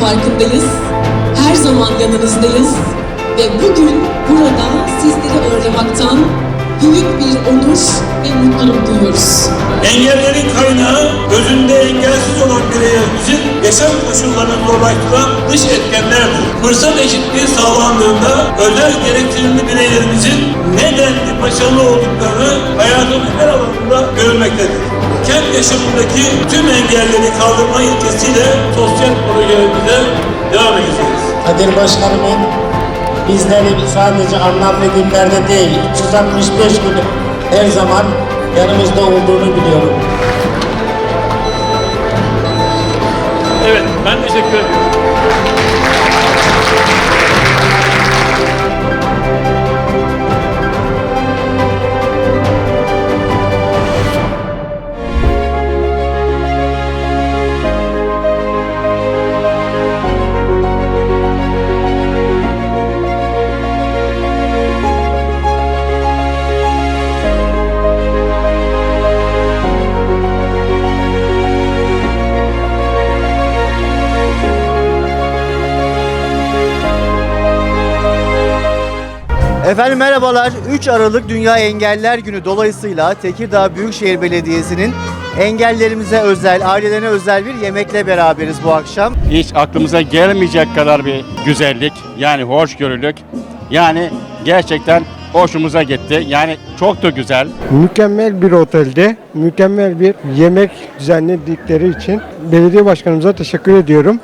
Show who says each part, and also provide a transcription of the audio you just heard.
Speaker 1: farkındayız. Her zaman yanınızdayız. Ve bugün burada sizleri ağırlamaktan büyük bir onur ve mutluluk duyuyoruz.
Speaker 2: Engellerin kaynağı özünde engelsiz olan bireylerimizin yaşam koşullarını zorlaştıran dış etkenlerdir. Fırsat eşitliği sağlandığında özel gereksinimli bireylerimizin ne denli başarılı olduklarını hayatın her alanında görülmektedir. Yaşamındaki tüm engelleri kaldırma ilkesiyle sosyal projelerimize devam edeceğiz.
Speaker 3: Kadir Başkanımın bizleri sadece anlam ve günlerde değil, 365 gün her zaman yanımızda olduğunu biliyorum.
Speaker 4: Efendim merhabalar. 3 Aralık Dünya Engeller Günü dolayısıyla Tekirdağ Büyükşehir Belediyesi'nin engellerimize özel, ailelerine özel bir yemekle beraberiz bu akşam.
Speaker 5: hiç aklımıza gelmeyecek kadar bir güzellik yani hoşgörülük yani gerçekten hoşumuza gitti yani çok da güzel.
Speaker 6: Mükemmel bir otelde, mükemmel bir yemek düzenledikleri için belediye başkanımıza teşekkür ediyorum.